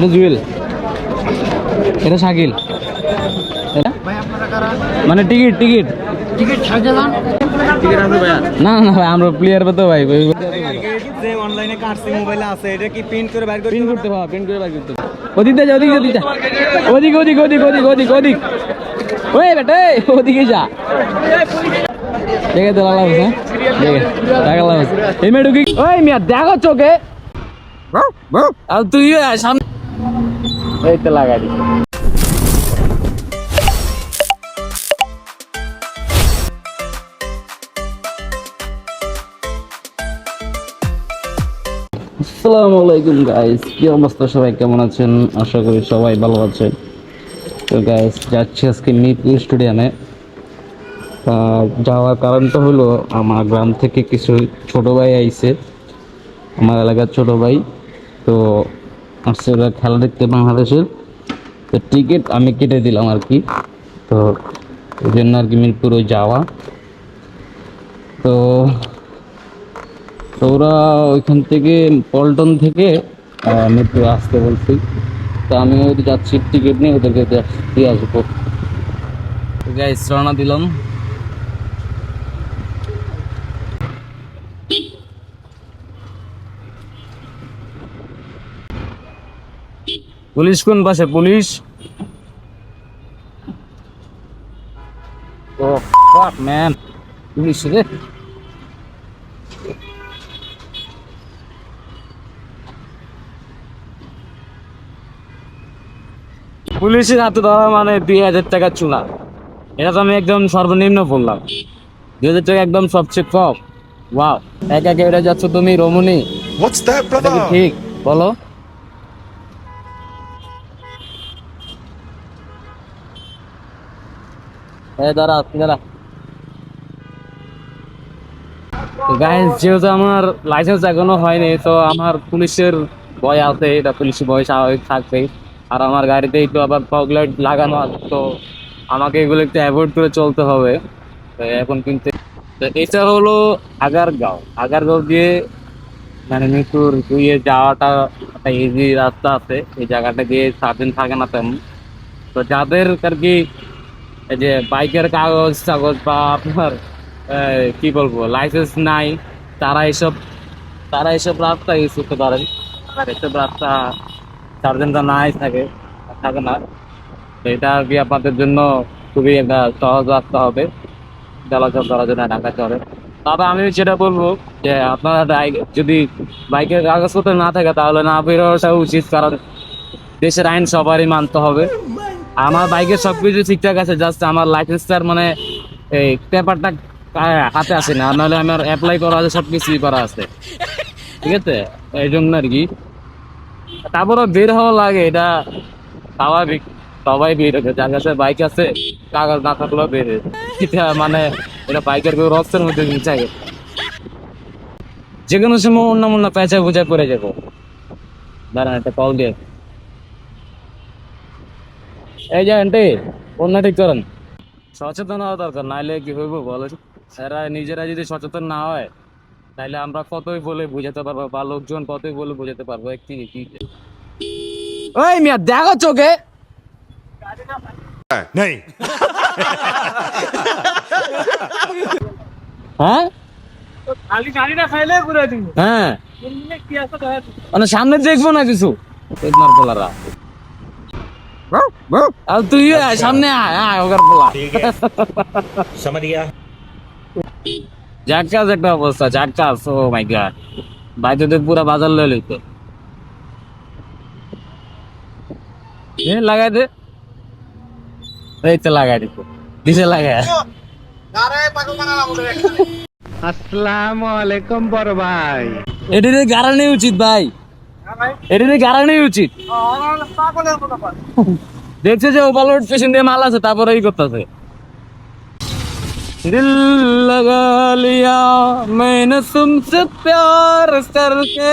এটা জুয়েল। এটা শাকিল। মানে টিকিট টিকিট। টিকিট না না ভাই আমরা প্লেয়ার তো ভাই যে অনলাইনে কাটছি মোবাইলে আছে এটা কি প্রিন্ট করে বাইর করে পিন করতে পারো পিন করে বার করতে ওদিক যা ওদিক ওদিক যা। ওদিক ওদিক ওদিক ওদিক ওদিক ওদিক। ওই বেটে ওদিকে যা। দেখে তো লাগলাম হ্যাঁ? দেখে টাকা লাগলাম এই মেয়ে ঢুকি ওই মিয়া দেখো চোখে। আর তুই সামনে এই তো লাগাই আসসালামু আলাইকুম গাইস কি অবস্থা? সবাই কেমন আছেন? আশা করি সবাই ভালো আছেন। তো গাইস যাচ্ছি আজকে মিরপুর স্টেডিয়ামে। যাওয়ার কারণটা হলো আমার গ্রাম থেকে কিছু ছোট ভাই আইছে। আমার এলাকার ছোট ভাই। তো আসছে ওরা খেলা দেখতে বাংলাদেশের। তো টিকিট আমি কেটে দিলাম আর কি। তো ওই জন্য আর কি মিরপুর যাওয়া। তো তো ওরা ওইখান থেকে পল্টন থেকে মিরপুর আসতে বলছি। তো আমি ওই যাচ্ছি টিকিট নিয়ে, ওদেরকে দিয়ে আসব। গাইস রওনা দিলাম। পুলিশ কোন পাশে? পুলিশ? ও ফাক ম্যান পুলিশ রে। পুলিশের হাতে ধরা মানে দুই হাজার টাকা চুলা। এটা তো আমি একদম সর্বনিম্ন বললাম। দুই হাজার টাকা একদম সবচেয়ে কম। ওয়াও একা একা এটা যাচ্ছ তুমি রমণী? ঠিক? বলো। আমার লাইসেন্স এখনও হয়নি, তো আমার পুলিশের আছে, এটা পুলিশের স্বাভাবিক আর আমার গাড়িতে একটু আবার ফগ লাইট লাগানো আছে, তো আমাকে এগুলো একটু অ্যাভয়েড করে চলতে হবে। এখন কিন্তু এটা হলো আগারগাঁও। আগারগাঁও দিয়ে মানে ইয়ে যাওয়াটা একটা ইজি রাস্তা আছে। এই জায়গাটা দিয়ে সারাদিন থাকে না তেমন। তো যাদের আর কি যে বাইকের কাগজ কাগজ বা আপনার কি বলব লাইসেন্স নাই, তারা এসব তারা এসব রাস্তা ইউজ করতে পারেন এসব রাস্তা সার্জেনটা নাই থাকে থাকে না। এটা আর কি আপনাদের জন্য খুবই একটা সহজ রাস্তা হবে, চলাচল করার জন্য ঢাকা শহরে। তবে আমি যেটা বলব যে আপনারা যদি বাইকের কাগজপত্র না থাকে, তাহলে না বেরোটা উচিত, কারণ দেশের আইন সবারই মানতে হবে। আমার বাইকের সবকিছু ঠিকঠাক আছে জাস্ট আমার লাইসেন্সটার মানে এই পেপারটা হাতে আসে না, নাহলে আমার অ্যাপ্লাই করা আছে সব কিছুই করা আছে। ঠিক আছে? এই জন্য আর কি। তারপরে বের হওয়া লাগে, এটা স্বাভাবিক, সবাই বের হবে যার কাছে বাইক আছে, কাগজ না থাকলেও বের। এটা মানে এটা বাইকের কেউ রক্তের মধ্যে মিশাই যে কোনো সময় অন্য অন্য পেঁচা বুঝা পড়ে যাব। দাঁড়ান, একটা কল দিয়ে। এই যে আন্টি অন্য ঠিক করেন। সচেতন হওয়া দরকার নাইলে কি হইব বলো? এরা নিজেরা যদি সচেতন না হয় তাহলে আমরা কতই বলে বুঝাতে পারব বা লোকজন কতই বলে বুঝাতে পারব? কি কি? ওই মিয়া দেখো চোখে। হ্যাঁ খালি গাড়িটা খাইলে ঘুরে দিন হ্যাঁ। মানে সামনে দেখব না কিছু? পোলারা আর তুই সামনে আয় একটা অবস্থা ঝাক্কাস ও মাই গড তো পুরা বাজার লয়ে লইতো। লাগাই দে। এই আলাইকুম বড় ভাই। এটা নেই উচিত ভাই। এটিতে গাড়ানি উচিত পাগলের মতো পারে দেখছে যে ওভারলোড পেছন দিয়ে মাল আছে তারপরে এই করতেছে दिल लगा लिया मैंने तुमसे प्यार करके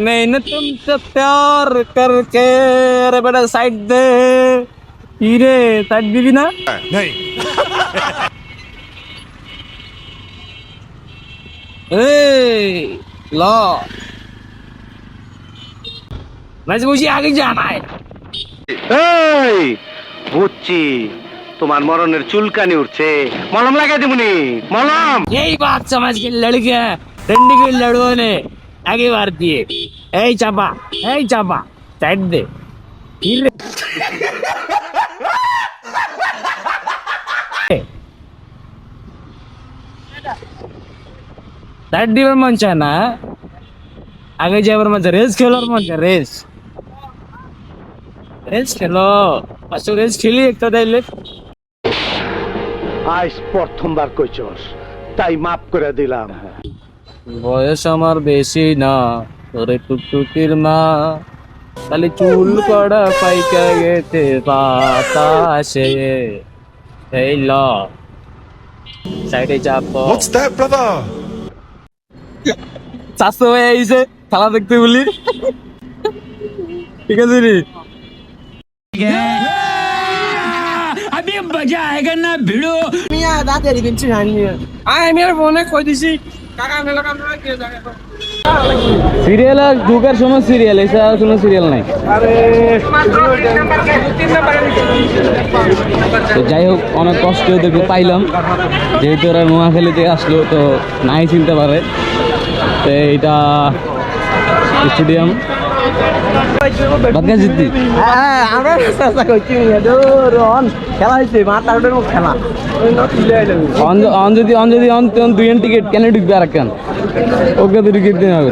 मैंने तुमसे प्यार करके अरे बेटा साइड दे हीरे साइड दीबी ना नहीं এই ল মাঝে বসে আগে জানায় এই বুঝছি তোমার মরণের চুলকানি উঠছে মলম লাগাই দিবনি মলম यही बात समझ के लड़के ठंडी के लड़ुओं ने आगे बार दिए ए चापा ए चापा साइड दे फिर সাইড দিবার মন চায় না আগে যাবার মন চায় রেস খেলার মন চায় রেস খেলো। পাঁচশো রেস খেলি একটা আজ প্রথমবার কইছস তাই মাফ করে দিলাম। বয়স আমার বেশি না তোরে টুকটুকির মা। খালি চুল কড়া পাইকা গেছে বাতাসে। এই ল। সাইডে চাপ What's that, brother? হয়ে আইছে খেলা দেখতে বলি। ঠিক আছে রে? আমি ফোনে কই দিছি সিরিয়াল আর ঢুকার সময় সিরিয়াল এছাড়া আর কোনো সিরিয়াল নাই তো যাই হোক অনেক কষ্ট দেখে পাইলাম যেহেতু ওরা নোয়াখালী থেকে আসলো তো নাই চিনতে পারে তো এইটা স্টেডিয়াম বাদগা আমরা রন খেলা খেলা। অন অন যদি অন যদি অন দুই টিকিট কেন ঢুকবে আর কেন ওকে তো টিকিট দিন হবে।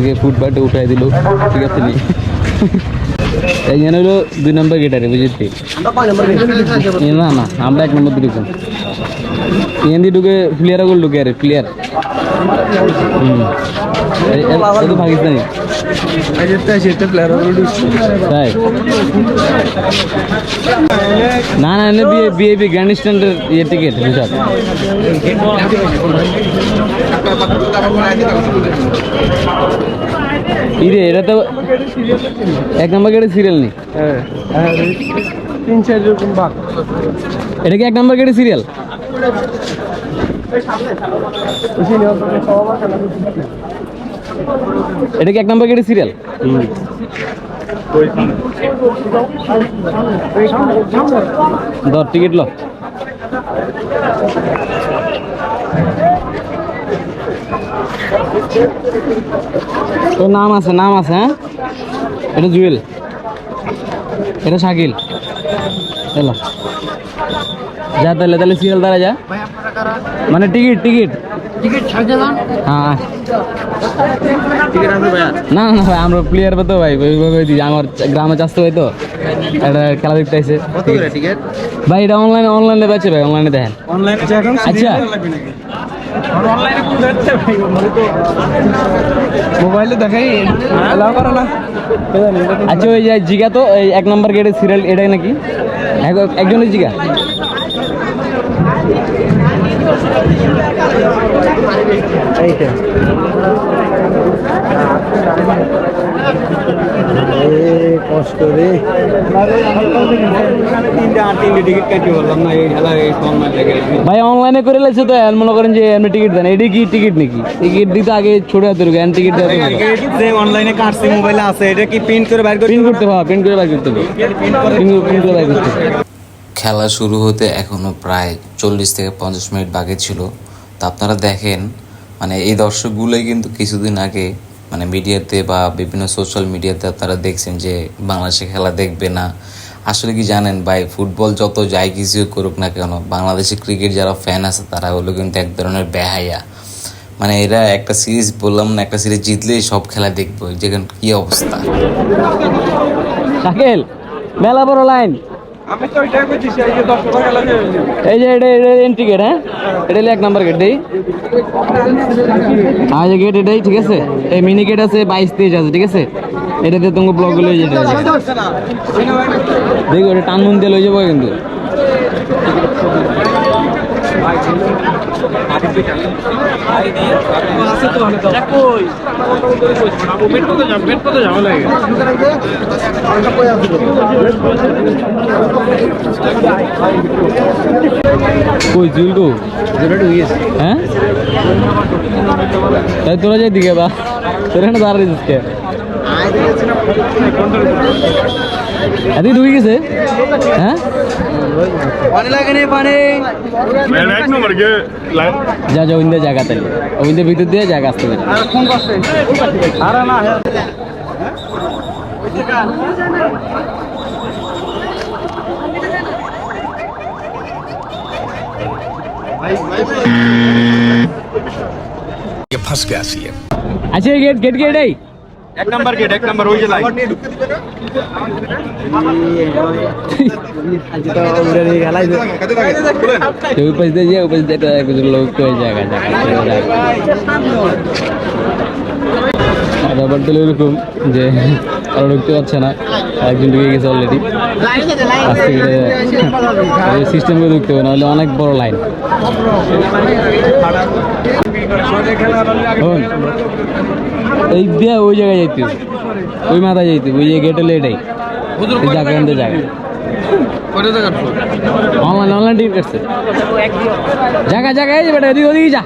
আমাদেরকে ফুটপাতে উঠাই দিল। ঠিক আছে নি? এইখানে হলো দুই নম্বর গেটারে এ না না আমরা এক নম্বর ঢুকেছি এখান দিয়ে ঢুকে প্লেয়ারগুলো ঢুকে আরে প্লেয়ার পাকিস্তানি। তাই? না না, এনে বিয়ে বিএপি গ্র্যান্ড স্ট্যান্ডের ইয়ে টিকিট বুঝাত ইরে, এটা তো এক নম্বর গেটে সিরিয়াল নেই তিন চার রকম ভাগ এটা কি এক নম্বর গেটে সিরিয়াল এটা কি এক নম্বর গেটে সিরিয়াল দর টিকিট লো। তোর নাম আছে নাম আছে হ্যাঁ? এটা জুয়েল। এটা শাকিল। এলো যা তাহলে তাহলে সিরিয়াল দ্বারা যা। মানে টিকিট টিকিট টিকিট হ্যাঁ না না ভাই আমরা প্লেয়ার তো ভাই দিই আমার গ্রামে চাষ তো হয় তো। এটা খেলা দেখতে আসে ভাই এটা অনলাইনে অনলাইনে বেচে ভাই অনলাইনে দেখেন। আচ্ছা। ভাই? মোবাইলে দেখাই এলাও করে না। আচ্ছা ওই যে জিগা তো এই এক নম্বর গেটের সিরিয়াল এটাই নাকি? এক- একজনের জিগা? এইটা কষ্ট রে তিনটা আর তিনটে টিকিট কাটি বললাম না এই খেলা এই অনলাইন ভাই অনলাইনে করে তো মনে করেন যে এমনি টিকিট দেন এটি কি টিকিট নাকি? টিকিট দিতে আগে ছোট হাতে ঢুকে টিকিট দেওয়া অনলাইনে কাটছে মোবাইলে আছে এটা কি প্রিন্ট করে বাইর করে প্রিন্ট করতে হবে প্রিন্ট করে বাইর করতে হবে। প্রিন্ট করে বাইর করতে খেলা শুরু হতে এখনও প্রায় চল্লিশ থেকে পঞ্চাশ মিনিট বাকি ছিল। তা আপনারা দেখেন মানে এই দর্শকগুলোই কিন্তু কিছুদিন আগে মানে মিডিয়াতে বা বিভিন্ন সোশ্যাল মিডিয়াতে আপনারা দেখছেন যে বাংলাদেশে খেলা দেখবে না। আসলে কি জানেন ভাই, ফুটবল যত যাই কিছু করুক না কেন, বাংলাদেশে ক্রিকেট যারা ফ্যান আছে তারা হলো কিন্তু এক ধরনের বেহাইয়া মানে এরা একটা সিরিজ বললাম না, একটা সিরিজ জিতলেই সব খেলা দেখব যেখানে কি অবস্থা। মেলা বড় লাইন এই যে এটা এটা এন্ট্রি গেট হ্যাঁ? এটা এক নাম্বার গেট দেই। যে গেট এটাই, ঠিক আছে? এই মিনি গেট আছে, বাইশ তেইশ আছে, ঠিক আছে? এটাতে তোমাকে ব্লকগুলো যেতে আছে? দেখো, এটা টানুন দিয়ে লই যাব কিন্তু। কই জুল গো হ্যাঁ তাই তোরা যাই দিকে বা তোরা এখানে দাঁড়িয়ে দিস কে এদিকে ঢুকে গেছে হ্যাঁ পানি লাগে নি পানি যা যা ওইন্দে জায়গা তাই ওইন্দে ভিতর দিয়ে জায়গা আসতে পারে ये फंस गया सी আচ্ছা গেট গেট গেট এই এক নাম্বার গেট এক নাম্বার ওই যে যে ব্যাপারটা এরকম যে কারও ঢুকতে পারছে না একজন ঢুকে গেছে অলরেডি সিস্টেম করে ঢুকতে হবে নাহলে অনেক বড় লাইন এই দিয়ে ওই জায়গায় যাইতে ওই মাথায় যাইতে ওই যে গেট হলো এটাই জায়গা জায়গা অনলাইন অনলাইন টিকিট কাটছে। জায়গা জায়গা এই বেটা ওদিক ওদিকে যা।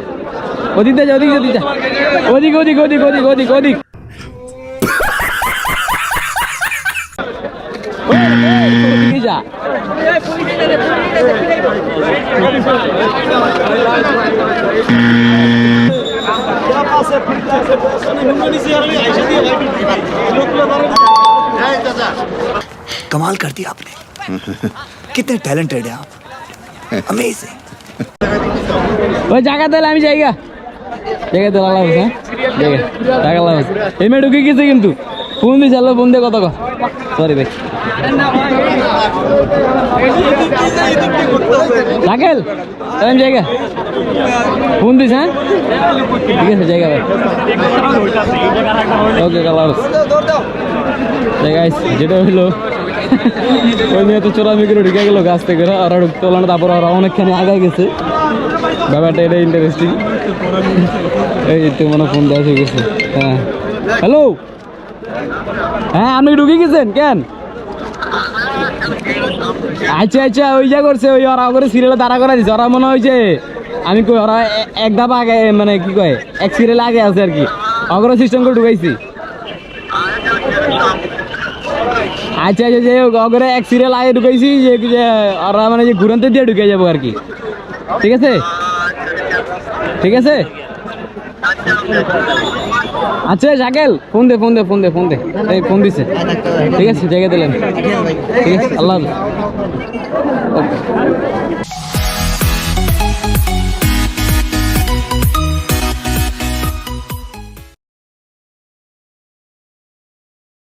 ওদিক যা ওদিক ওদিক যা। ওদিক ওদিক ওদিক ওদিক ওদিক ওদিক। ওদিকে যা कमाल कर दिया आपने कितने टैलेंटेड हैं आप अमेजिंग ওই জায়গা তাহলে আমি জায়গা জায়গা তো লাগাবো হ্যাঁ জায়গা টাকা লাগাবো এই মেয়ে ঢুকে গেছে কিন্তু ফোন দিয়ে চালো ফোন দিয়ে কত সরি ভাই। রাখেল তাহলে জায়গা। ফোন দিস হ্যাঁ? ঠিক আছে, জায়গা ভাই। ওকে কালার যেটা হইল, ওই মেয়ে তো চোরামি করে ঢুকে গেলো গাছ থেকে ওরা ঢুকতে হলো না, তারপর ওরা অনেকখানি আগায় গেছে। ব্যাপারটা এটা ইন্টারেস্টিং এই তো মনে ফোন দেওয়া হয়ে গেছে। হ্যাঁ। হ্যালো হ্যাঁ আপনি ঢুকে গেছেন? কেন? আচ্ছা আচ্ছা ওই যা করছে, ওই ওরা করে সিরিয়ালে দাঁড়া করে দিছে ওরা মনে হয়েছে আমি কই, ওরা এক ধাপ আগে মানে কি কয়, এক সিরিয়াল আগে আছে আর কি। অগ্র সিস্টেম করে ঢুকাইছি। আচ্ছা আচ্ছা যে অগরে এক সিরিয়াল আগে ঢুকাইছি যে ওরা মানে যে ঘুরান্তে দিয়ে ঢুকে যাব আর কি। ঠিক আছে? ঠিক আছে? আচ্ছা জাগেল ফোন দে ফোন দে ফোন দে ফোন দে এই, ফোন দিছে ঠিক আছে জায়গা দিলেন ঠিক আছে, আল্লাহ। Okay.